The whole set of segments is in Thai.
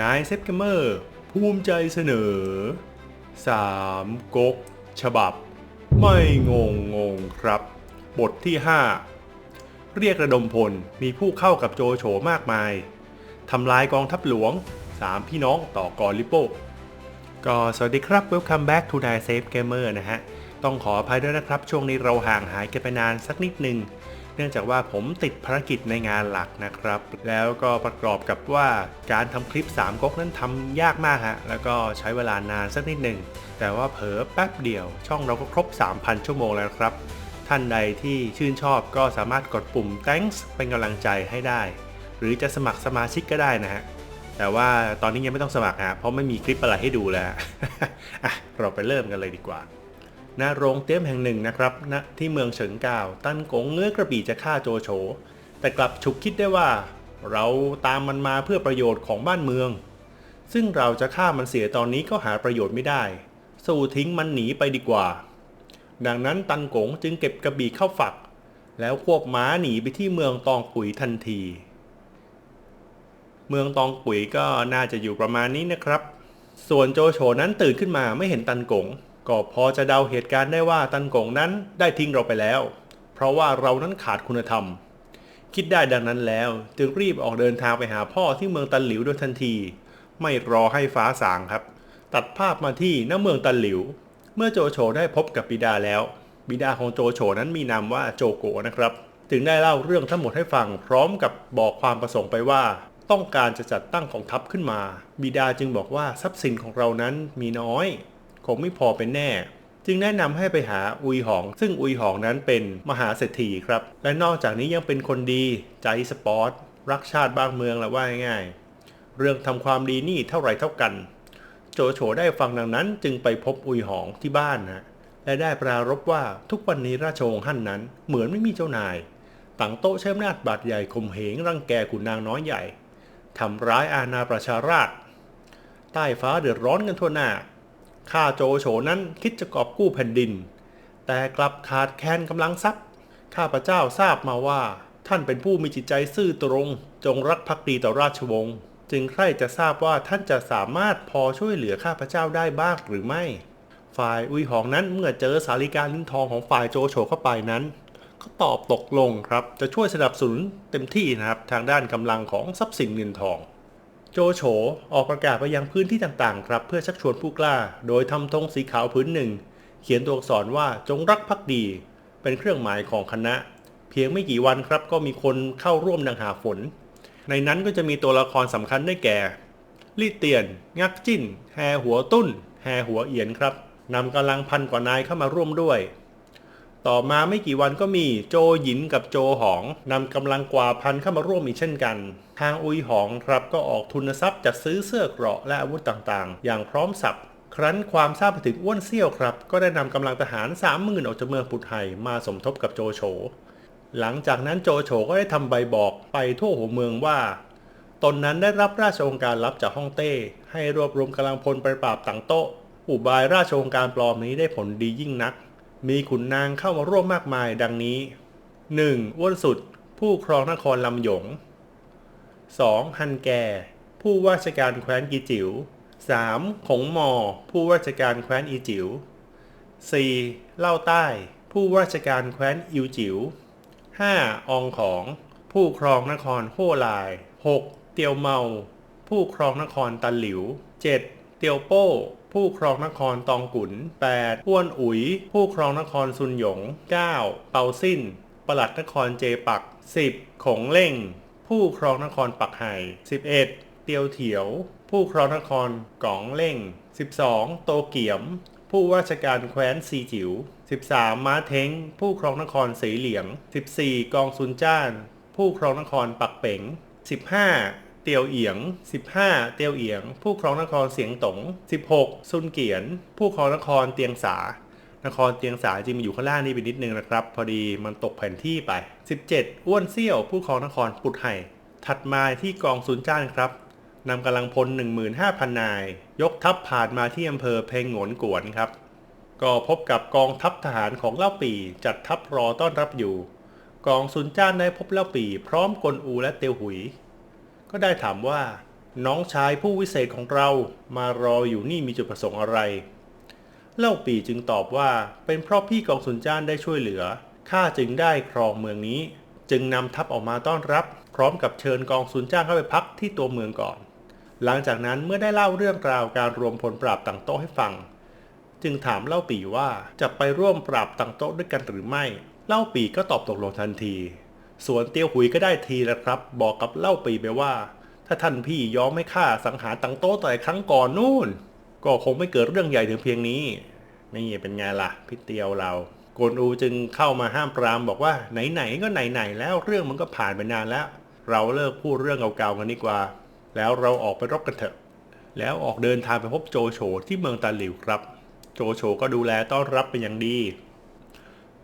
นายเซฟเกมเมอร์ภูมิใจเสนอสามก๊กฉบับ ไม่งงงงครับ บทที่ 5 เรียกระดมพลมีผู้เข้ากับโจโฉมากมายทำลายกองทัพหลวง 3 พี่น้องต่อกอลิโปก็สวัสดีครับ Welcome back to Nine Safe Gamer นะฮะ ต้องขออภัยด้วยนะครับ ช่วงนี้เราห่างหายกันไปนานสักนิดหนึ่ง เนื่องจากว่าผมติดภารกิจในงานหลักนะครับ แล้วก็ประกอบกับว่าการทำคลิป3ก๊กนั้นทำยากมากฮะแล้วก็ใช้เวลานานสักนิดหนึ่งแต่ว่าเผลอแป๊บเดียว ช่องเราก็ครบ 3,000 ชั่วโมงแล้วครับ ท่านใดที่ชื่นชอบก็สามารถกดปุ่ม thanks เป็นกำลังใจให้ได้ หรือจะสมัครสมาชิกก็ได้นะฮะแต่ว่าตอนนี้ยังไม่ต้องสมัครฮะเพราะไม่มีคลิปอะไรให้ดูแล้วอะเราไปเริ่มกันเลยดีกว่า ณโรงเตี้ยมแห่งหนึ่งนะครับณที่เมืองเฉิงกาว ตั้นกงเงื้อกระบี่จะฆ่าโจโฉ แต่กลับฉุกคิดได้ว่า เราตามมันมาเพื่อประโยชน์ของบ้านเมือง ซึ่งเราจะฆ่ามันเสียตอนนี้ก็หาประโยชน์ไม่ได้ สู้ทิ้งมันหนีไปดีกว่า ดังนั้นตันกงจึงเก็บกระบี่เข้าฝัก แล้วควบม้าหนีไปที่เมืองตองปุ๋ยทันที เมืองตองปุ๋ยก็น่าจะอยู่ประมาณนี้นะครับ ส่วนโจโฉนั้นตื่นขึ้นมาไม่เห็นตันกง ก็พอจะเดาเหตุการณ์ได้ว่าตันกงนั้นได้ทิ้งเราไปแล้ว เพราะว่าเรานั้นขาดคุณธรรม คิดได้ดังนั้นแล้ว จึงรีบออกเดินทางไปหาพ่อที่เมืองตันหลิวโดยทันที ไม่รอให้ฟ้าสางครับ ตัดภาพมาที่ณเมืองตันหลิว เมื่อโจโฉได้พบกับบิดาแล้ว บิดาของโจโฉนั้นมีนามว่าโจโกนะครับ จึงได้เล่าเรื่องทั้งหมดให้ฟังพร้อมกับบอกความประสงค์ไปว่าต้องการจะจัดตั้งกองทัพขึ้นมา บิดาจึงบอกว่าทรัพย์สินของเรานั้นมีน้อย คงไม่พอเป็นแน่ จึงแนะนำให้ไปหาอุยหอง ซึ่งอุยหองนั้นเป็นมหาเศรษฐีครับ และนอกจากนี้ยังเป็นคนดีใจสปอร์ตรักชาติบ้านเมืองและว่าง่ายๆเรื่องทำความดีนี่เท่าไรเท่ากัน โจโฉได้ฟังดังนั้นจึงไปพบอุยหองที่บ้านนะและได้ปรารบว่าทุกวันนี้ราชวงศ์ฮั่นนั้นเหมือนไม่มีเจ้านายต่างโต๊ะใช้อำนาจบาดใหญ่ข่มเหงรังแกขุนนางน้อยใหญ่ทำร้ายอาณาประชาราษฎร์ใต้ฟ้าเดือดร้อนกันทั่วหน้า ข้าโจโฉนั้นคิดจะกอบกู้แผ่นดิน แต่กลับขาดแคลนกำลังทรัพย์ ข้าพเจ้าทราบมาว่า ท่านเป็นผู้มีจิตใจซื่อตรง จงรักภักดีต่อราชวงศ์จึงใคร่จะทราบว่าท่านจะสามารถพอช่วยเหลือข้าพเจ้าได้บ้างหรือไม่ ฝ่ายอุยหองนั้นเมื่อเจอสาริกาลิ้นทองของฝ่ายโจโฉเข้าไปนั้นก็ตอบตกลงครับ จะช่วยสนับสนุนเต็มที่นะครับ ทางด้านกำลังของทรัพย์สินเงินทอง โจโฉออกประกาศไปยังพื้นที่ต่างๆ ครับ เพื่อชักชวนผู้กล้า โดยทำธงสีขาวพื้นหนึ่ง เขียนตัวอักษรว่าจงรักภักดี เป็นเครื่องหมายของคณะ เพียงไม่กี่วันครับก็มีคนเข้าร่วมดังหาฝน ในนั้นก็จะมีตัวละครสำคัญได้แก่ลี่เตียน งักจิ้น แฮหัวตุ้น แฮหัวเอียนครับนำกำลังพันกว่านายเข้ามาร่วมด้วย ต่อมาไม่กี่วันก็มีโจหยินกับโจหองนำกำลังกว่าพันเข้ามาร่วมอีกเช่นกัน ทางอุยหองครับก็ออกทุนทรัพย์จัดซื้อเสื้อเกราะและอาวุธต่างๆ อย่างพร้อมสับครั้นความทราบไปถึงอ้วนเซี่ยวครับ ก็ได้นำกำลังทหารสามหมื่นออกจากเมืองปุถไห่มาสมทบกับโจโฉหลังจากนั้นโจโฉก็ได้ทำใบบอกไปทั่วหัวเมืองว่า ตนนั้นได้รับราชองค์การลับจากฮ่องเต้ ให้รวบรวมกำลังพลไปปราบต่างโต๊ะอุบายราชองค์การปลอมนี้ได้ผลดียิ่งนัก มีขุนนางเข้ามาร่วมมากมายดังนี้ 1. อ้วนสุด ผู้ครองนครลำหยง 2. ฮันแก ผู้ว่าราชการแคว้นกีจิว๋ว 3. ขงมอ ผู้ว่าราชการแคว้นอีจิว๋ว 4. เล่าใต้ ผู้ว่าราชการแคว้นอิวจิ๋ว 5. อองของ ผู้ครองนครโฮลาย 6. เตียวเมา ผู้ครองนครตันหลิว 7. เตียวโป้ ผู้ครองนครตองกุน 8. อ้วนอุ๋ย ผู้ครองนครซุนหยง 9. เปาสิ้น ปลัดนครเจปัก 10. ขงเล่ง ผู้ครองนครปักไห่ 11. เตียวเถียว ผู้ครองนครกองเล่ง 12. โตเกียม ผู้ว่าราชการแคว้นซีจิ๋ว 13. ม้าเท้ง ผู้ครองนครสีเหลียง 14. กองซุนจ้าน ผู้ครองนครปักเป๋ง 15. เตียวเอียง 15. เตียวเอียง ผู้ครองนครเสียงตง 16. ซุนเกียน ผู้ครองนครเตียงสา นครเตียงสาจริงมันอยู่ข้างล่างนี่ไปนิดนึงนะครับ พอดีมันตกแผ่นที่ไป 17. อ้วนเซี่ยว ผู้ครองนครปุดไห่ถัดมาที่กองซุนจ้านครับนำกำลังพล 15,000 นาย ยกทัพผ่านมาที่อำเภอเพงโหงนกวนครับ ก็พบกับกองทัพทหารของเล่าปีจัดทัพรอต้อนรับอยู่ กองซุนจ้านได้พบเล่าปีพร้อมกลอูและเตียวหุย ก็ได้ถามว่า น้องชายผู้วิเศษของเรามารออยู่นี่มีจุดประสงค์อะไร เล่าปีจึงตอบว่าเป็นเพราะพี่กองสุนจ้านได้ช่วยเหลือข้าจึงได้ครองเมืองนี้ จึงนำทัพออกมาต้อนรับ พร้อมกับเชิญกองสุนจ้านเข้าไปพักที่ตัวเมืองก่อน หลังจากนั้นเมื่อได้เล่าเรื่องราวการรวมพลปราบต่างโต๊ะให้ฟัง จึงถามเล่าปีว่าจะไปร่วมปราบต่างโต๊ะด้วยกันหรือไม่ เล่าปีก็ตอบตกลงทันที ส่วนเตียวหุยก็ได้ทีแล้วครับ บอกกับเล่าปีไปว่า ถ้าท่านพี่ยอมให้ข้าสังหารต่างโต๊ะแต่ครั้งก่อนนู่น ก็คงไม่เกิดเรื่องใหญ่ถึงเพียงนี้นี่เป็นไงล่ะพี่เตียวเรากวนอูจึงเข้ามาห้ามปรามบอกว่าไหนๆก็ไหนๆแล้วเรื่องมันก็ผ่านไปนานแล้ว เราเลิกพูดเรื่องเก่าๆกันดีกว่า แล้วเราออกไปรบกันเถอะ แล้วออกเดินทางไปพบโจโฉที่เมืองตาหลิวครับ โจโฉก็ดูแลต้อนรับเป็นอย่างดี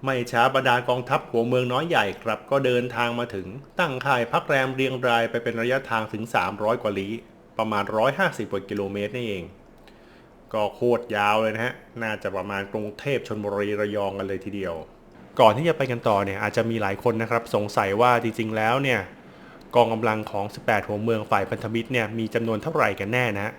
ไม่ช้าบรรดากองทัพหัวเมืองน้อยใหญ่ครับ ก็เดินทางมาถึงตั้งค่ายพักแรมเรียงรายไปเป็นระยะทางถึง 300 กว่าลี้ประมาณ 150กว่ากิโลเมตรนี่เอง ก็โคตรยาวเลยนะฮะ น่าจะประมาณกรุงเทพชนบุรีระยองกันเลยทีเดียว ก่อนที่จะไปกันต่อเนี่ยอาจจะมีหลายคนนะครับ สงสัยว่าจริงๆแล้วเนี่ยกองกำลังของ 18 หัวเมืองฝ่ายพันธมิตรเนี่ยมีจำนวนเท่าไหร่กันแน่นะฮะ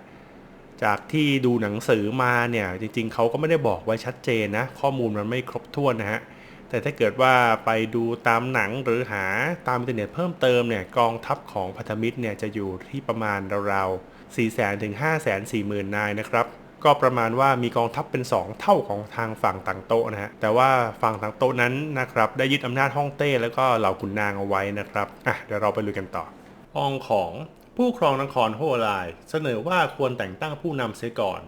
จากที่ดูหนังสือมาเนี่ยจริง ๆเขาก็ไม่ได้บอกไว้ชัดเจนนะ ข้อมูลมันไม่ครบถ้วนนะฮะแต่ถ้าเกิดว่าไปดูตามหนังหรือหาตามอินเทอร์เน็ตเพิ่มเติมเนี่ยกองทัพของพันธมิตรเนี่ยจะอยู่ที่ประมาณราวๆ4 0 0 0 0ถึง5 4 0 0 0 0นายนะครับ ก็ประมาณว่ามีกองทัพเป็น 2 เท่าของทางฝั่งต่างโต๊ะนะฮะแต่ว่าฝั่งต่างโต๊ะนั้นนะครับได้ยึดอำนาจฮ่องเต้แล้วก็เหล่าขุนนางเอาไว้นะครับอะเดี๋ยวเราไปลุยกันต่อองของผู้ครองนครโฮไลายเสนอว่าควรแต่งตั้งผู้นำเสียก่อน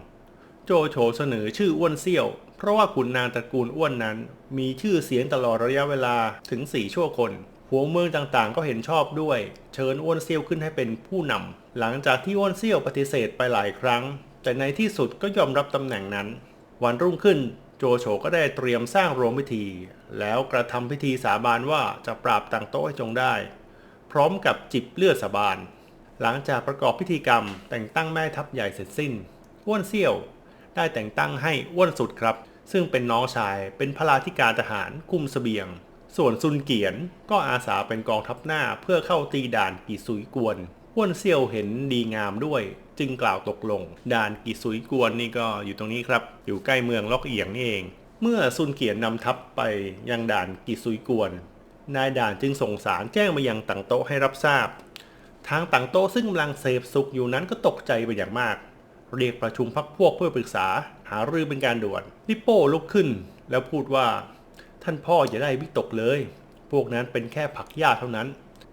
โจโฉเสนอชื่ออ้วนเซี่ยว เพราะว่าขุนนางตระกูลอ้วนนั้น มีชื่อเสียงตลอดระยะเวลาถึง4ชั่วคน หัวเมืองต่างๆ ก็เห็นชอบด้วย เชิญอ้วนเซี่ยวขึ้นให้เป็นผู้นำหลังจากที่อ้วนเซี่ยวปฏิเสธไปหลายครั้ง แต่ในที่สุดก็ยอมรับตำแหน่งนั้น วันรุ่งขึ้นโจโฉก็ได้เตรียมสร้างโรงพิธี แล้วกระทำพิธีสาบานว่าจะปราบต่างโต๊ะให้จงได้ พร้อมกับจิบเลือดสาบาน หลังจากประกอบพิธีกรรม แต่งตั้งแม่ทัพใหญ่เสร็จสิ้นอ้วนเซี่ยว ได้แต่งตั้งให้อ้วนสุดครับ ซึ่งเป็นน้องชายเป็นพระราธิการทหารคุมเสบียง ส่วนซุนเกียนก็อาสาเป็นกองทัพหน้าเพื่อเข้าตีด่านกีซุยกวนอ้วนเซี่ยวเห็นดีงามด้วย จึงกล่าวตกลง ด่านกีซุยกวนนี่ก็อยู่ตรงนี้ครับ อยู่ใกล้เมืองล็อกเอียงนี่เอง เมื่อซุนเกียนนำทัพไปยังด่านกีซุยกวน นายด่านจึงส่งสารแจ้งมายังต่างโต๊ะให้รับทราบ ทางต่างโต๊ะซึ่งกำลังเสพสุขอยู่นั้นก็ตกใจไปอย่างมาก เรียกประชุมพักพวกเพื่อปรึกษาหารือเป็นการด่วนลิโป้ลุกขึ้น แล้วพูดว่า ท่านพ่ออย่าได้วิตกเลย พวกนั้นเป็นแค่ผักหญ้าเท่านั้น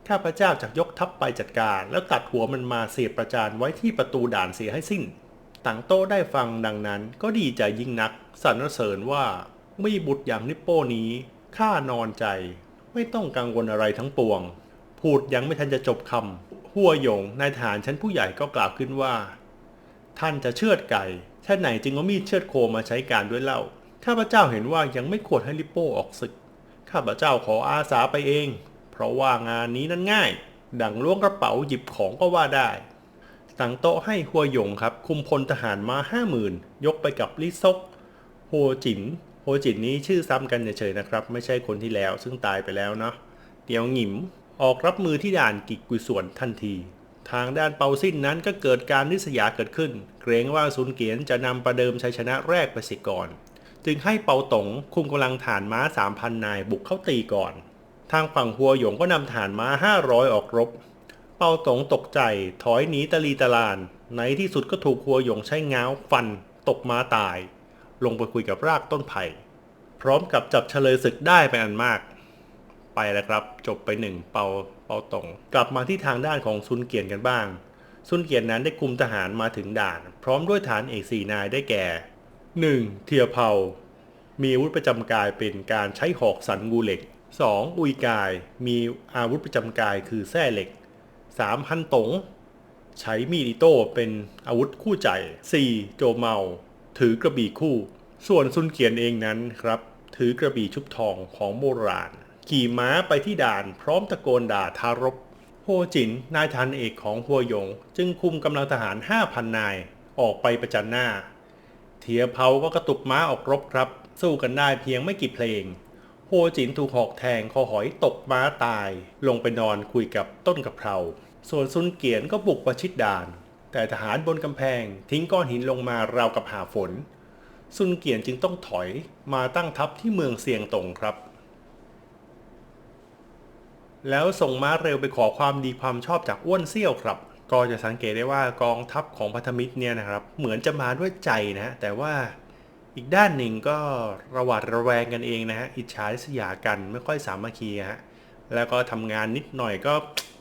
ข้าพเจ้าจะยกทัพไปจัดการ แล้วตัดหัวมันมาเสียประจานไว้ที่ประตูด่านเสียให้สิ้นต่างโต๊ะได้ฟังดังนั้นก็ดีใจยิ่งนักสรรเสริญว่ามีบุตรอย่างนิปโป้นี้ข้านอนใจ ไม่ต้องกังวลอะไรทั้งปวง พูดยังไม่ทันจะจบคำหัวหยงนายทหารชั้นผู้ใหญ่ก็กล่าวขึ้นว่า ท่านจะเชือดไก่ท่านไหนจึงเอามีดเชือดโคมาใช้การด้วยเล่าข้าพเจ้าเห็นว่ายังไม่ควรให้ลิปโป้ออกศึก ข้าพเจ้าขออาสาไปเอง เพราะว่างานนี้นั้นง่าย ดังล้วงกระเป๋าหยิบของก็ว่าได้ตั้งโต๊ะให้หัวหยงครับ คุมพลทหารมาห้าหมื่นยกไปกับลิซกโฮจินโฮจินนี้ชื่อซ้ำกันเฉยๆนะครับ ไม่ใช่คนที่แล้วซึ่งตายไปแล้วเนาะเตียวหงิมออกรับมือที่ด่านกิกกุยสวนทันที ทางด้านเปาซินนั้นก็เกิดการนิสยาเกิดขึ้น เกรงว่าซุนเกียนจะนำประเดิมชัยชนะแรกไปสิก่อน จึงให้เปาตงคุมกำลังฐานม้า 3,000 นายบุกเข้าตีก่อน ทางฝั่งหัวหยงก็นำฐานม้า 500 ออกรบ เปาตงตกใจถอยหนีตะลีตะลาน ในที่สุดก็ถูกหัวหยงใช้ง้าวฟัน ตกม้าตาย ลงไปคุยกับรากต้นไผ่พร้อมกับจับเฉลยศึกได้เป็นอันมาก ไปแล้วครับ จบไปหนึ่งเปาเปาตงกลับมาที่ทางด้านของซุนเกียนกันบ้าง ซุนเกียนนั้นได้คุมทหารมาถึงด่าน พร้อมด้วยฐานเอกสี่นายได้แก่ 1. เทียเผามีอาวุธประจำกายเป็นการใช้หอกสันงูเหล็ก 2. อุยกายมีอาวุธประจำกายคือแส้เหล็ก 3. ฮันตง ใช้มีดอิโต้เป็นอาวุธคู่ใจ 4. โจเมา ถือกระบี่คู่ ส่วนซุนเกียนเองนั้นครับ ถือกระบี่ชุบทองของโบราณ ขี่ม้าไปที่ด่านพร้อมตะโกนด่าทารบโฮจินนายทันเอกของหัวหยง จึงคุมกำลังทหาร 5,000 นายออกไปประจันหน้า เทียเผาก็กระตุกม้าออกรบครับ สู้กันได้เพียงไม่กี่เพลง โฮจินถูกหอกแทงคอหอยตกม้าตาย ลงไปนอนคุยกับต้นกะเพรา ส่วนซุนเกียนก็บุกประชิดด่าน แต่ทหารบนกำแพงทิ้งก้อนหินลงมาราวกับหาฝน ซุนเกียนจึงต้องถอยมาตั้งทัพที่เมืองเซียงตงครับ แล้วส่งม้าเร็วไปขอความดีความชอบจากอ้วนเซี่ยวครับ ก็จะสังเกตได้ว่ากองทัพของพันธมิตรเนี่ยนะครับ เหมือนจะมาด้วยใจนะฮะแต่ว่า อีกด้านหนึ่งก็ระหวาดระแวงกันเองนะฮะอิจฉาริษยากันไม่ค่อยสามัคคีฮะแล้วก็ทำงานนิดหน่อยก็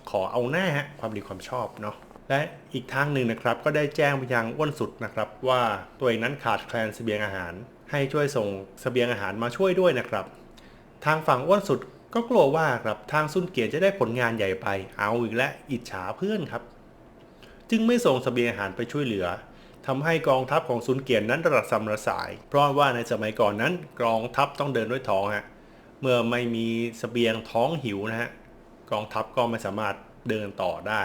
ขอเอาหน้าฮะความดีความชอบเนาะและอีกทางหนึ่งนะครับก็ได้แจ้งไปยังอ้วนสุดนะครับ ว่าตัวเองนั้นขาดแคลนสเสบียงอาหาร ให้ช่วยส่งสเสบียงอาหารมาช่วยด้วยนะครับ ทางฝั่งอ้วนสุดก็กลัวว่าครับทางซุนเกียจะได้ผลงานใหญ่ไป เอาอีกและอิจฉาเพื่อนครับ จึงไม่ส่งสเสบียงอาหารไปช่วยเหลือ ทำให้กองทัพของซุนเกียนนั้นระสำระสาย เพราะว่าในสมัยก่อนนั้นกองทัพต้องเดินด้วยท้องฮะเมื่อไม่มีสเสบียงท้องหิวนะฮะกองทัพก็ไม่สามารถเดินต่อได้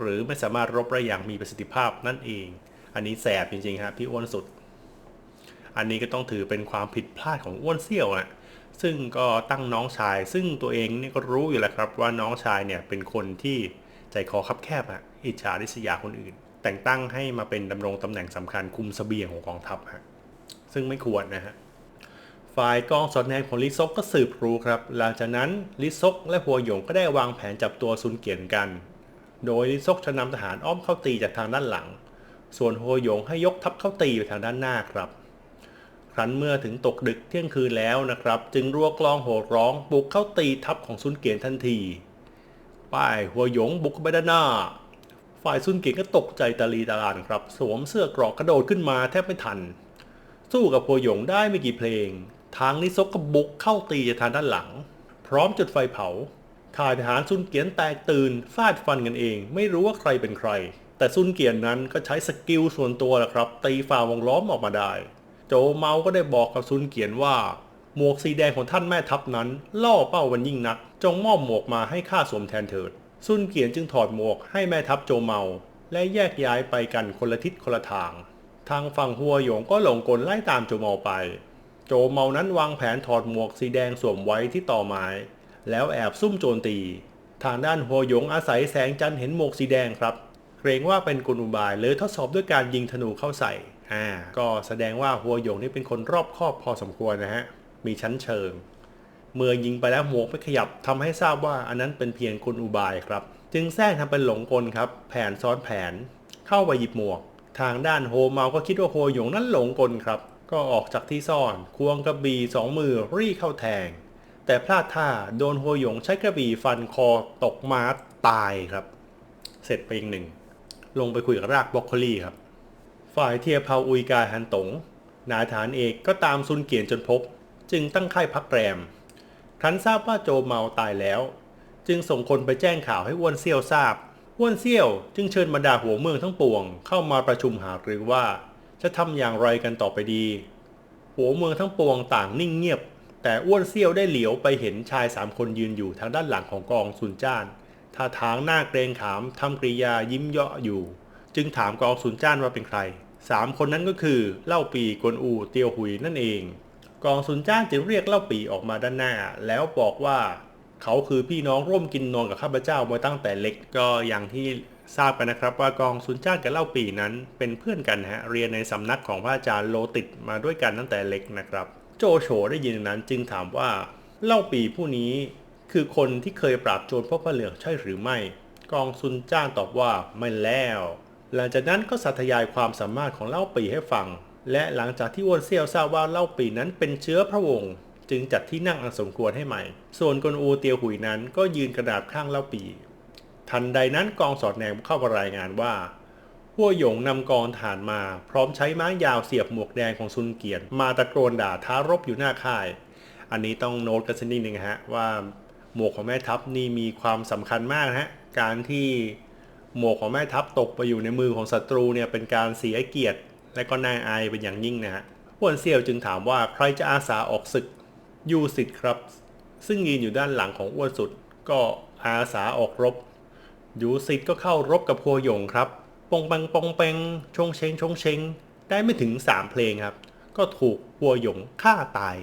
หรือไม่สามารถรบได้อย่างมีประสิทธิภาพนั่นเอง อันนี้แสบจริงๆครับพี่อ้วนสุด อันนี้ก็ต้องถือเป็นความผิดพลาดของอ้วนเซี่ยวอะซึ่งก็ตั้งน้องชาย ซึ่งตัวเองนี่ก็รู้อยู่แล้วครับว่าน้องชายเนี่ยเป็นคนที่ใจคอคับแคบอะอิจฉาริษยาคนอื่น แต่งตั้งให้มาเป็นดำรงตำแหน่งสำคัญคุมเสบียงของกองทัพฮะซึ่งไม่ควรนะฮะฝ่ายกองสอดแนมของลิซกก็สืบรู้ครับ หลังจากนั้นลิซกและหัวหยงก็ได้วางแผนจับตัวซุนเกียนกัน โดยลิซกจะนำทหารอ้อมเข้าตีจากทางด้านหลัง ส่วนหัวหยงให้ยกทัพเข้าตีไปทางด้านหน้าครับ ครั้นเมื่อถึงตกดึกเที่ยงคืนแล้วนะครับ จึงรัวกลองโห่ร้องบุกเข้าตีทัพของซุนเกียนทันที ป้ายหัวหยงบุกไปด้านหน้า ฝ่ายซุนเกียนก็ตกใจตาลีตาลานครับ สวมเสื้อกรอกกระโดดขึ้นมาแทบไม่ทัน สู้กับหัวหยงได้ไม่กี่เพลง ทางนิซกก็บุกเข้าตีจากทางด้านหลัง พร้อมจุดไฟเผาข่ายทหารซุนเกียนแตกตื่นฟาดฟันกันเอง ไม่รู้ว่าใครเป็นใคร แต่ซุนเกียนนั้นก็ใช้สกิลส่วนตัวแหละครับ ตีฝ่าวงล้อมออกมาได้ โจเมาก็ได้บอกกับซุนเกียนว่า หมวกสีแดงของท่านแม่ทัพนั้น ล่อเป้าวันยิ่งนัก จงมอบหมวกมาให้ข้าสวมแทนเถิด ซุนเกียนจึงถอดหมวกให้แม่ทัพโจเมา และแยกย้ายไปกันคนละทิศคนละทาง ทางฝั่งหัวหยงก็หลงกลไล่ตามโจเมาไป โจเมานั้นวางแผนถอดหมวกสีแดงสวมไว้ที่ต่อไม้ แล้วแอบซุ่มโจรตี ทางด้านหัวหยงอาศัยแสงจันทร์เห็นหมวกสีแดงครับ เกรงว่าเป็นกลอุบายเลยทดสอบด้วยการยิงธนูเข้าใส่ อ่า ก็แสดงว่าหัวหยงนี่เป็นคนรอบคอบพอสมควรนะฮะ มีชั้นเชิง เมื่อยิงไปแล้วหมวกไม่ขยับทำให้ทราบว่าอันนั้นเป็นเพียงกลอุบายครับ จึงแทรกทำเป็นหลงกลครับ แผนซ้อนแผน เข้าไปหยิบหมวก ทางด้านโฮเมาก็คิดว่าโฮหยงนั้นหลงกลครับ ก็ออกจากที่ซ่อน ควงกระบี่สองมือรีเข้าแทง แต่พลาดท่าโดนโฮหยงใช้กระบี่ฟันคอตกม้าตายครับ เสร็จไปอีกหนึ่งลงไปคุยกับรากบรอกโคลีครับ ฝ่ายเทียเผาอุยกาฮันตงนายฐานเอกก็ตามซุนเกียนจนพบ จึงตั้งค่ายพักแรม ครั้นทราบว่าโจเมาตายแล้ว จึงส่งคนไปแจ้งข่าวให้อ้วนเซี่ยวทราบอ้วนเซี่ยวจึงเชิญบรรดาหัวเมืองทั้งปวงเข้ามาประชุมหารือว่า จะทำอย่างไรกันต่อไปดี หัวเมืองทั้งปวงต่างนิ่งเงียบ แต่อ้วนเซี่ยวได้เหลียวไปเห็นชายสามคนยืนอยู่ทางด้านหลังของกองซุนจ้านท่าทางหน้าเกรงขามทำกริยายิ้มเยาะอยู่ จึงถามกองซุนจ้านว่าเป็นใครสามคนนั้นก็คือเล่าปีกวนอูเตียวหุยนั่นเอง กองซุนจ้านจึงเรียกเล่าปีออกมาด้านหน้า แล้วบอกว่าเขาคือพี่น้องร่วมกินนอนกับข้าพเจ้ามาตั้งแต่เล็กก็อย่างที่ทราบกันนะครับ ว่ากองซุนจ้านกับเล่าปีนั้นเป็นเพื่อนกันฮะเรียนในสำนักของพระอาจารย์โลติดมาด้วยกันตั้งแต่เล็กนะครับ โจโฉได้ยินนั้นจึงถามว่าเล่าปีผู้นี้คือคนที่เคยปราบโจรพวกพระเหลืองใช่หรือไม่ กองซุนจ้านตอบว่าไม่แล้ว หลังจากนั้นก็สาธยายความสามารถของเล่าปีให้ฟัง และหลังจากที่อ้วนเซี่ยวทราบว่าเล่าปีนั้นเป็นเชื้อพระวงศ์จึงจัดที่นั่งอันสมควรให้ใหม่ ส่วนกวนอูเตียวหุยนั้นก็ยืนกระดาบข้างเล่าปี ทันใดนั้นกองสอดแนมเข้ามารายงานว่าหัวหยงนำกองฐานมา พร้อมใช้ไม้ยาวเสียบหมวกแดงของซุนเกียนมาตะโกนด่าท้ารบอยู่หน้าค่าย อันนี้ต้องโน้ตกันสักนิดหนึ่งฮะว่าหมวกของแม่ทัพนี่มีความสำคัญมากนะฮะการที่หมวกของแม่ทัพตกไปอยู่ในมือของศัตรูเนี่ยเป็นการเสียเกียรติ และก็น่าอายเป็นอย่างยิ่งนะฮะอ้วนเซียวจึงถามว่าใครจะอาสาออกศึกยูสิทธิ์ครับ ซึ่งยืนอยู่ด้านหลังของอ้วนสุด ก็อาสาออกรบยูสิทธิ์ก็เข้ารบกับพัวหยงครับ ปงปังปงเปงชงเชงชงเชงได้ไม่ถึง 3 เพลงครับ ก็ถูกพัวหยงฆ่าตาย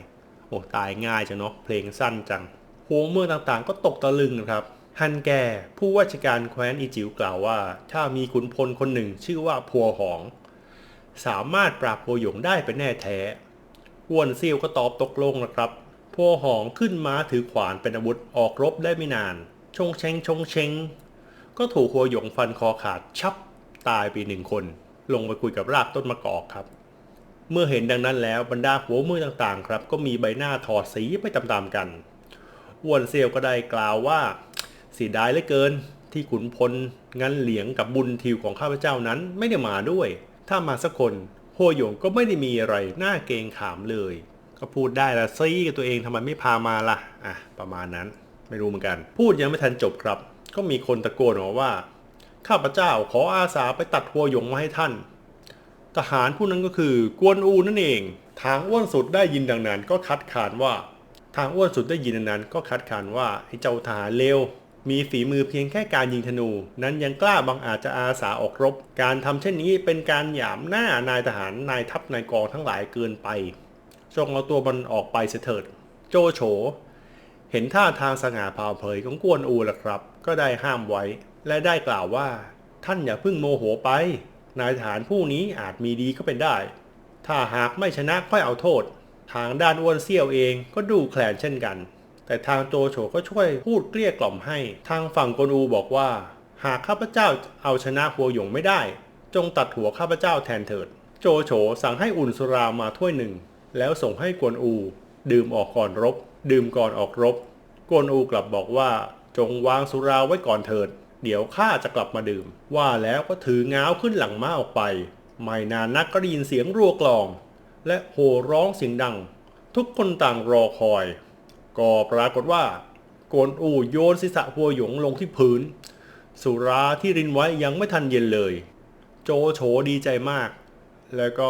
โอ้ตายง่ายจังเนาะเพลงสั้นจังหัวเมืองต่างๆ ก็ตกตะลึงนะครับ ฮันแกผู้ว่าราชการแคว้นอีจิวกล่าวว่า ถ้ามีขุนพลคนหนึ่งชื่อว่าพัวหอง สามารถปราบโพหยงได้เป็นแน่แท้อ้วนเซียวก็ตอบตกลงนะครับพัวหองขึ้นม้าถือขวานเป็นอาวุธออกรบได้ไม่นาน ชงเชงชงเชงก็ถูกโพหยงฟันคอขาดชับตายไปหนึ่งคน ลงไปคุยกับรากต้นมะกอกครับ เมื่อเห็นดังนั้นแล้วบรรดาหัวมือต่างๆ ครับ ก็มีใบหน้าถอดสีไปตามๆกันอ้วนเซียวก็ได้กล่าวว่าเสียดายเหลือเกินที่ขุนพลงันเหลียงกับบุญทิวของข้าพเจ้านั้นไม่ได้มาด้วย ถ้ามาสักคนโฮหยงก็ไม่ได้มีอะไรน่าเกรงขามเลย ก็พูดได้ละซี่กับตัวเองทำไมไม่พามาล่ะอะประมาณนั้นไม่รู้เหมือนกัน พูดยังไม่ทันจบครับ ก็มีคนตะโกนออกว่า ข้าพเจ้าขออาสาไปตัดหัวหยงมาให้ท่าน ทหารผู้นั้นก็คือกวนอูนั่นเอง ทางอ้วนสุดได้ยินดังนั้น ก็คัดค้านว่า ทางอ้วนสุดได้ยินดังนั้น ก็คัดค้านว่าไอ้เจ้าทหารเลว มีฝีมือเพียงแค่การยิงธนู นั้นยังกล้าบังอาจจะอาสาออกรบ การทำเช่นนี้เป็นการหยามหน้านายทหารนายทัพนายกองทั้งหลายเกินไปจงเอาตัวมันออกไปเสถิด โจโฉ เห็นท่าทางสง่าผ่าเผยของกวนอูล่ะครับ ก็ได้ห้ามไว้ และได้กล่าวว่า ท่านอย่าพิ่งโมโหไป นายทหารผู้นี้อาจมีดีก็เป็นได้ ถ้าหากไม่ชนะค่อยเอาโทษ ทางด้านอ้วนเซี่ยวเองก็ดูแคลนเช่นกัน แต่ทางโจโฉก็ช่วยพูดเกลี้ยกล่อมให้ ทางฝั่งกวนอูบอกว่า หากข้าพเจ้าเอาชนะหัวหยงไม่ได้ จงตัดหัวข้าพเจ้าแทนเถิด โจโฉสั่งให้อุ่นสุรามาถ้วยหนึ่ง แล้วส่งให้กวนอู ดื่มออกก่อนรบ ดื่มก่อนออกรบ กวนอูกลับบอกว่า จงวางสุราไว้ก่อนเถิด เดี๋ยวข้าจะกลับมาดื่ม ว่าแล้วก็ถือง้าวขึ้นหลังม้าออกไป ไม่นานนักก็ได้ยินเสียงรัวกลอง และโห่ร้องเสียงดัง ทุกคนต่างรอคอย ก็ปรากฏว่า โกนอูโยนศีรษะหัวหยงลงที่พื้น สุราที่รินไว้ยังไม่ทันเย็นเลย โจโฉดีใจมาก แล้วก็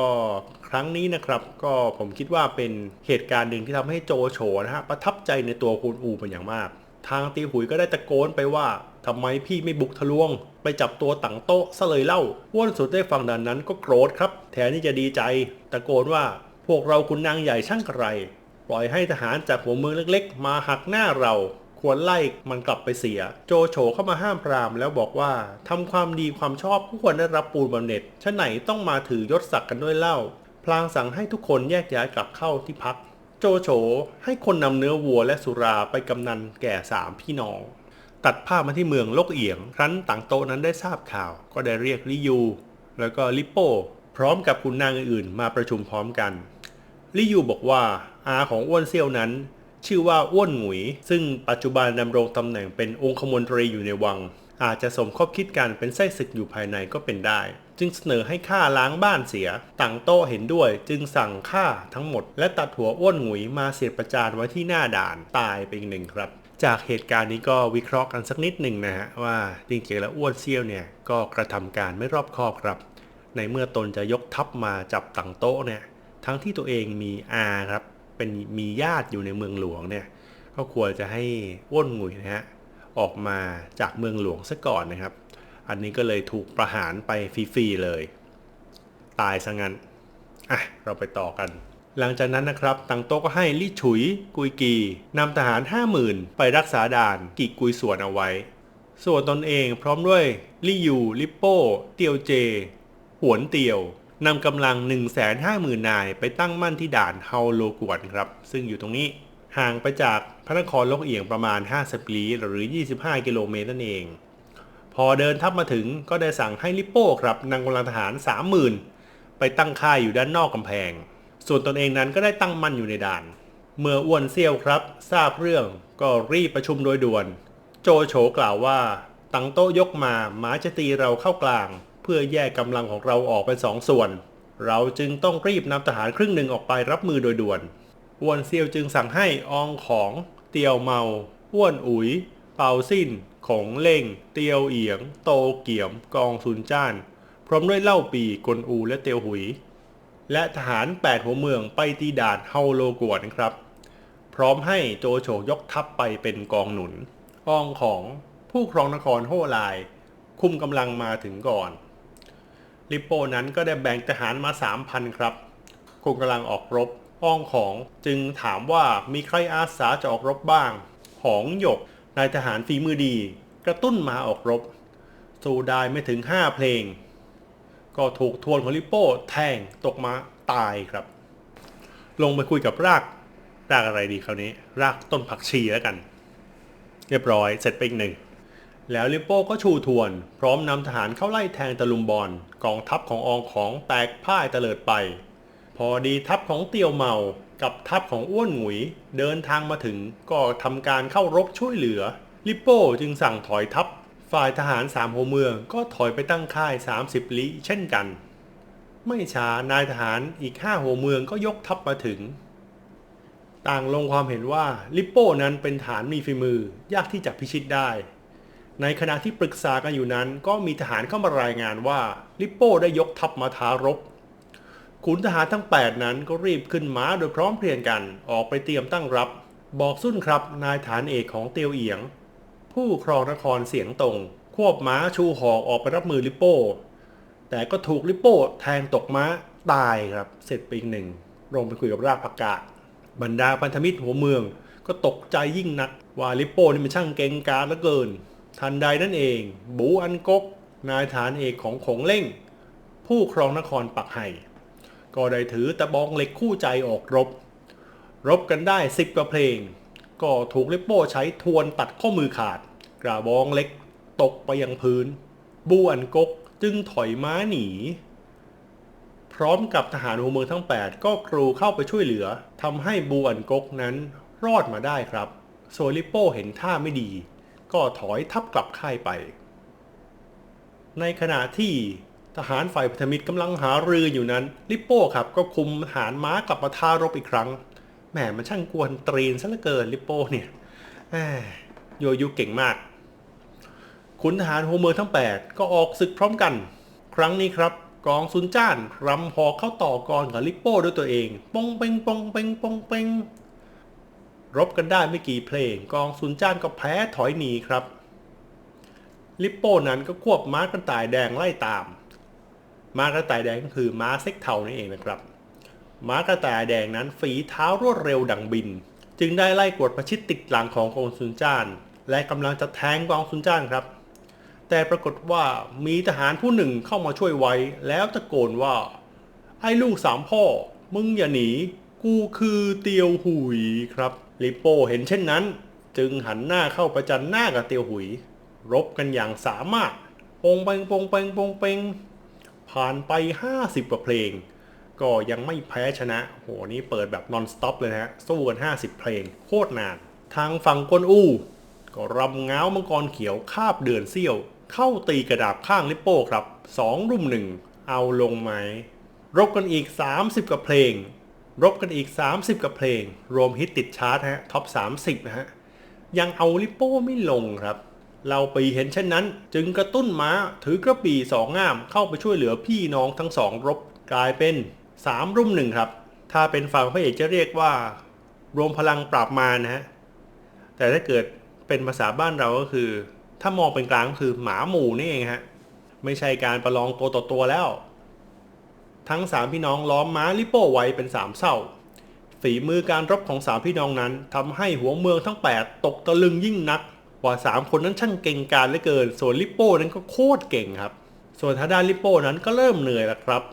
ครั้งนี้นะครับ ก็ผมคิดว่าเป็นเหตุการณ์หนึ่งที่ทำให้โจโฉนะฮะประทับใจในตัวคุณอูเป็นอย่างมาก ทางตีหุยก็ได้ตะโกนไปว่าทำไมพี่ไม่บุกทะลวง ไปจับตัวตังโต๊ะซะเลยเล่าอ้วนสุดได้ฟังดังนั้นก็โกรธครับ แทนที่จะดีใจ ตะโกนว่าพวกเราคุณนางใหญ่ช่างกระไร ปล่อยให้ทหารจากหัวเมืองเล็กๆ มาหักหน้าเรา ควรไล่มันกลับไปเสีย โจโฉเข้ามาห้ามปรามแล้วบอกว่าทำความดีความชอบผู้ควรได้รับปูนบำเหน็จฉะไหนต้องมาถือยศศักดิ์กันด้วยเล่า พลางสั่งให้ทุกคนแยกย้ายกลับเข้าที่พัก โจโฉให้คนนำเนื้อวัวและสุราไปกำนันแก่สามพี่น้องตัดภาพมาที่เมืองโลกเอียง ครั้นต่างโตนั้นได้ทราบข่าว ก็ได้เรียกลิยู แล้วก็ลิปโป้พร้อมกับคุณนางอื่นๆ มาประชุมพร้อมกัน ลิยูบอกว่าอาของอ้วนเซี่ยวนั้น ชื่อว่าอ้วนหงุย ซึ่งปัจจุบันดำรงตำแหน่งเป็นองคมนตรีอยู่ในวัง อาจจะสมคบคิดกันเป็นไส้ศึกอยู่ภายในก็เป็นได้ จึงเสนอให้ฆ่าล้างบ้านเสีย ต่างโต้เห็นด้วย จึงสั่งฆ่าทั้งหมด และตัดหัวอ้วนหงุยมาเสียประจานไว้ที่หน้าด่านตายไปอีกหนึ่งครับจากเหตุการณ์นี้ก็วิเคราะห์กันสักนิดหนึ่งนะฮะว่าจริงๆแล้วอ้วนเซี่ยวเนี่ยก็กระทำการไม่รอบคอบครับ ในเมื่อตนจะยกทัพมาจับต่างโต๊ะเนี่ย ทั้งที่ตัวเองมีอาครับเป็นมีญาติอยู่ในเมืองหลวงเนี่ยก็ควรจะให้อ้วนงุยนะฮะออกมาจากเมืองหลวงซะก่อนนะครับ อันนี้ก็เลยถูกประหารไปฟรีๆเลย ตายซะงั้นอะเราไปต่อกัน หลังจากนั้นนะครับตังโต๊ะก็ให้ลี่ฉุย กุยกีนำทหาร 50,000 ไปรักษาด่านกิกุยสวนเอาไว้ ส่วนตนเองพร้อมด้วยลี่ยูลิปโป้ เตียวเจ หวนเตียว นำกำลัง 150,000 นายไปตั้งมั่นที่ด่านเฮาโลกวนครับ ซึ่งอยู่ตรงนี้ห่างไปจากพระนครลกเอียงประมาณ 50 ลี้หรือ 25 กิโลเมตรนั่นเอง พอเดินทัพมาถึงก็ได้สั่งให้ลิปโป้ครับนำกำลังทหาร 30,000 ไปตั้งค่ายอยู่ด้านนอกกำแพง ส่วนตนเองนั้นก็ได้ตั้งมั่นอยู่ในด่าน เมื่ออ้วนเซี่ยวครับ ทราบเรื่องก็รีบประชุมโดยด่วน โจโฉกล่าวว่า ตังโต้ยกมาหมาจะตีเราเข้ากลาง เพื่อแยกกำลังของเราออกเป็นสองส่วน เราจึงต้องรีบนำทหารครึ่งหนึ่งออกไปรับมือโดยด่วนอ้วนเซียวจึงสั่งให้อองของ เตียวเมาอ้วนอุ๋ย เปาสิ้น ของเล่ง เตียวเอียง โตเกี่ยม กองซุนจ้าน พร้อมด้วยเล่าปีกลอูและเตียวหุย และทหารแปดหัวเมืองไปตีด่านเฮาโลกวนครับ พร้อมให้โจโฉยกทัพไปเป็นกองหนุนอองของผู้ครองนครโฮลาย คุมกำลังมาถึงก่อน ลิปโป้นั้นก็ได้แบ่งทหารมา 3,000 ครับคุมกำลังออกรบอ้องของจึงถามว่ามีใครอาสาจะออกรบบ้างหองหยกนายทหารฝีมือดี กระตุ้นมาออกรบ สู้ได้ไม่ถึง 5 เพลง ก็ถูกทวนของลิปโป้แทงตกมาตายครับ ลงไปคุยกับรากรากอะไรดีคราวนี้ รากต้นผักชีแล้วกัน เรียบร้อยเสร็จไปอีกหนึ่ง แล้วลิโป้ก็ชูทวน พร้อมนำทหารเข้าไล่แทงตะลุมบอลกองทัพของอองของแตกพ่ายเตลิดไป พอดีทัพของเตียวเมากับทัพของอ้วนหงุย เดินทางมาถึงก็ทำการเข้ารบช่วยเหลือ ลิโป้จึงสั่งถอยทัพ ฝ่ายทหารสามหัวเมืองก็ถอยไปตั้งค่าย 30 ลี้เช่นกัน ไม่ช้านายทหารอีกห้าหัวเมืองก็ยกทัพมาถึง ต่างลงความเห็นว่าลิโป้นั้นเป็นฐานมีฝีมือ ยากที่จะพิชิตได้ ในขณะที่ปรึกษากันอยู่นั้น ก็มีทหารเข้ามารายงานว่าลิปโป้ได้ยกทัพมาท้ารบขุนทหารทั้ง 8 นั้นก็รีบขึ้นม้าโดยพร้อมเพรียงกันออกไปเตรียมตั้งรับ บอกสุ้นครับนายฐานเอกของเตียวเอียง ผู้ครองนครเสียงตรง ควบม้าชูหอกออกไปรับมือลิปโป้ แต่ก็ถูกลิปโป้แทงตกม้าตายครับเสร็จไปอีกหนึ่งลงไปคุยกับรากผักกาดบรรดาพันธมิตรหัวเมือง ก็ตกใจยิ่งนักว่าลิปโป้นี่มันช่างเก่งกาจเหลือเกิน ทันใดนั่นเอง บูอันกก นายฐานเอกของขงเล่ง ผู้ครองนครปักไห่ก็ได้ถือตะบองเหล็กคู่ใจออกรบ รบกันได้สิบกว่าเพลง ก็ถูกลิปโป้ใช้ทวนตัดข้อมือขาด กระบองเล็กตกไปยังพื้น บูอันกกจึงถอยม้าหนี พร้อมกับทหารหัวเมืองทั้ง 8 ก็กรูเข้าไปช่วยเหลือทำให้บูอันกกนั้นรอดมาได้ครับ โซลิปโป้เห็นท่าไม่ดี ก็ถอยทับกลับค่ายไป ในขณะที่ทหารฝ่ายพันธมิตรกำลังหารืออยู่นั้น ลิปโป้ครับก็คุมทหารม้ากลับมาท่ารบอีกครั้งแหมมันช่างกวนตรีนซะเหลือเกินลิปโป้เนี่ยโยยุเก่งมาก ขุนทหารหัวเมืองทั้ง 8 ก็ออกศึกพร้อมกัน ครั้งนี้ครับกองซุนจ้านรำหอเข้าต่อกรกับลิปโป้ด้วยตัวเองปองเปงปองเปงปองเปง รบกันได้ไม่กี่เพลง กองซุนจ้านก็แพ้ถอยหนีครับ ลิปโป้นั้นก็ควบม้ากระต่ายแดงไล่ตาม ม้ากระต่ายแดงก็คือม้าเซ็กเทานั่นเองนะครับ ม้ากระต่ายแดงนั้นฝีเท้ารวดเร็วดังบิน จึงได้ไล่กวดประชิดติดหลังของกองซุนจ้าน และกำลังจะแทงกองซุนจ้านครับ แต่ปรากฏว่ามีทหารผู้หนึ่งเข้ามาช่วยไว้ แล้วตะโกนว่า ไอ้ลูกสามพ่อ มึงอย่าหนี กูคือเตียวหุยครับ ลิโป้เห็นเช่นนั้น จึงหันหน้าเข้าประจันหน้ากับเตียวหุย รบกันอย่างสามารถปงเปงปงเปงปงเปงผ่านไป 50กว่าเพลง ก็ยังไม่แพ้ชนะ โหนี่เปิดแบบนอนสต็อปเลยนะฮะ สู้กัน 50 เพลง โคตรนาน ทางฝั่งกวนอู้ ก็รำเง้ามังกรเขียวคาบเดือนเซี่ยว เข้าตีกระดาบข้างลิปโป้ครับสองรุ่มหนึ่ง เอาลงไหม รบกันอีก 30กว่าเพลง รบกันอีก 30 กับเพลง รวมฮิตติดชาร์ตฮะท็อป 30 นะฮะ ยังเอาลิปโป้ไม่ลงครับ เราไปเห็นเช่นนั้น จึงกระตุ้นม้าถือกระบี่สองง่ามเข้าไปช่วยเหลือพี่น้องทั้งสองรบกลายเป็น 3 รุ่มหนึ่งครับ ถ้าเป็นฝั่งพระเอกจะเรียกว่า รวมพลังปราบมารนะฮะ แต่ถ้าเกิดเป็นภาษาบ้านเราก็คือ ถ้ามองเป็นกลางก็คือหมาหมู่นี่เองฮะไม่ใช่การประลองตัวต่อตัวแล้ว ทั้งสามพี่น้องล้อมม้าลิโป้ไว้เป็นสามเศร้า ฝีมือการรบของสามพี่น้องนั้นทำให้หัวเมืองทั้ง 8 ตกตะลึงยิ่งนัก ว่าสามคนนั้นช่างเก่งกาจเหลือเกิน ส่วนลิโป้นั้นก็โคตรเก่งครับ ส่วนทาดานลิโป้นั้นก็เริ่มเหนื่อยแล้วครับ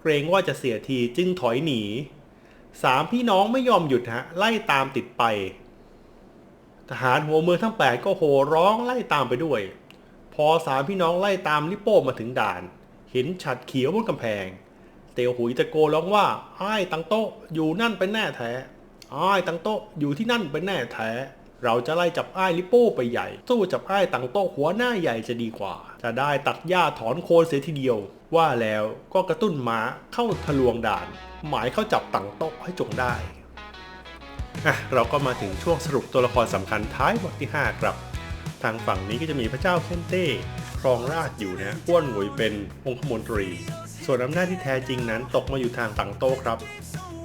เกรงว่าจะเสียทีจึงถอยหนีสามพี่น้องไม่ยอมหยุดฮะไล่ตามติดไป ทหารหัวเมืองทั้ง 8 ก็โห่ร้องไล่ตามไปด้วย พอสามพี่น้องไล่ตามลิโป้มาถึงด่าน เห็นฉัดเขียวบนกำแพง เตียวหุยตะโกร้องว่าไอ้ตังโต๊ะอยู่นั่นเป็นแน่แท้ไอ้ตังโต๊ะอยู่ที่นั่นเป็นแน่แท้ เราจะไล่จับไอ้ลิโป้ไปใหญ่ สู้จับไอ้ตังโต๊ะหัวหน้าใหญ่จะดีกว่า จะได้ตัดหญ้าถอนโคนเสียทีเดียว ว่าแล้วก็กระตุ้นม้าเข้าทะลวงด่าน หมายเข้าจับตังโต๊ะให้จงได้อะเราก็มาถึงช่วงสรุปตัวละครสำคัญท้ายบทที่ 5 ครับ ทางฝั่งนี้ก็จะมีพระเจ้าเคนเต้ครองราชอยู่นะอ้วนหวยเป็นองคมนตรี ส่วนอำนาจที่แท้จริงนั้นตกมาอยู่ทางต่งโต๊ะครับ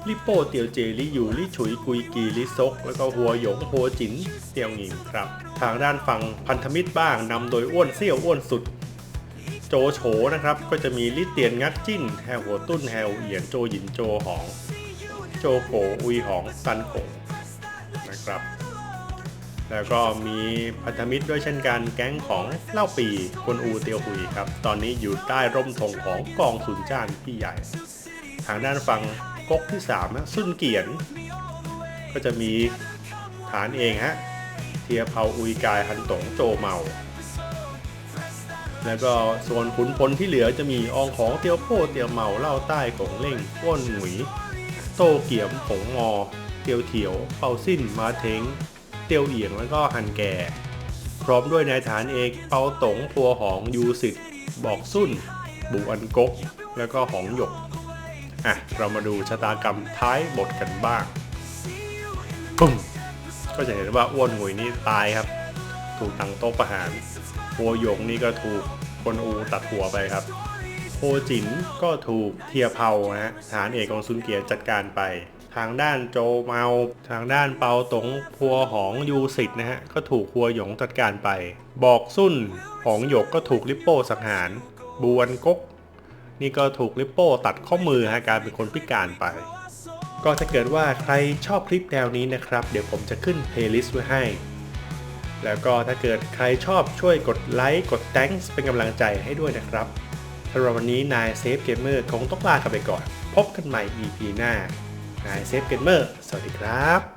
ลิโป้เตียวเจลิอยู่ลิฉุยกุยกีลิซก แล้วก็หัวหยงโฮจินเตียวหงิงครับ ทางด้านฝั่งพันธมิตรบ้างนำโดยอ้วนเซี่ยวอ้วนสุด โจโฉนะครับ ก็จะมีลิเตียนงัดจิ้นแฮหัวตุ้นแฮวเอียนโจหยินโจหอง โจโกอุยหองซันโกนะครับ แล้วก็มีพันธมิตรด้วยเช่นกันแก๊งของเล่าปีกวนอูเตียวหุยครับ ตอนนี้อยู่ใต้ร่มธงของกองสุนจ้านพี่ใหญ่ ทางด้านฝั่งก๊กที่3นะซุนเกียน ก็จะมีฐานเองฮะเทียเผาอุยกายฮันตงโจเมา แล้วก็ส่วนขุนพลที่เหลือจะมีอองของเตียวโป้เตียวเมาเล่าใต้กงเล่งอ้นหงุย โตเกียมผงงอเตียวเถียวเปาสิ้นมาเทง เตียวเอียงแล้วก็ฮันแก่ พร้อมด้วยนายฐานเอกเปาตงพัวหองยูสิทธิ์บอกสุ้นบุอันกก แล้วก็หองหยก อะ เรามาดูชะตากรรมท้ายบทกันบ้างปึ้งก็จะเห็นว่าอ้วนหงุยนี่ตายครับ ถูกตั้งโต๊ะประหารหัวหยงนี่ก็ถูกคนอูตัดหัวไปครับโฮจินก็ถูกเทียเผานะฮะฐานเอกของซุนเกียจัดการไป ทางด้านโจเมา ทางด้านเปาตงพัวหองยูสิทธ์นะฮะ ก็ถูกหัวหยงจัดการไป บอกสุ้นหองหยกก็ถูกลิปโป้สังหาร บวนกก นี่ก็ถูกลิปโป้ตัดข้อมือฮะการเป็นคนพิการไป ก็ถ้าเกิดว่าใครชอบคลิปแนวนี้นะครับ เดี๋ยวผมจะขึ้นเพลย์ลิสต์ไว้ให้ แล้วก็ถ้าเกิดใครชอบช่วยกดไลค์กด thanks เป็นกำลังใจให้ด้วยนะครับสำหรับวันนี้นายเซฟเกมเมอร์คงต้องลากันไปก่อน พบกันใหม่ EP หน้า นายเซฟเกมเมอร์ สวัสดีครับ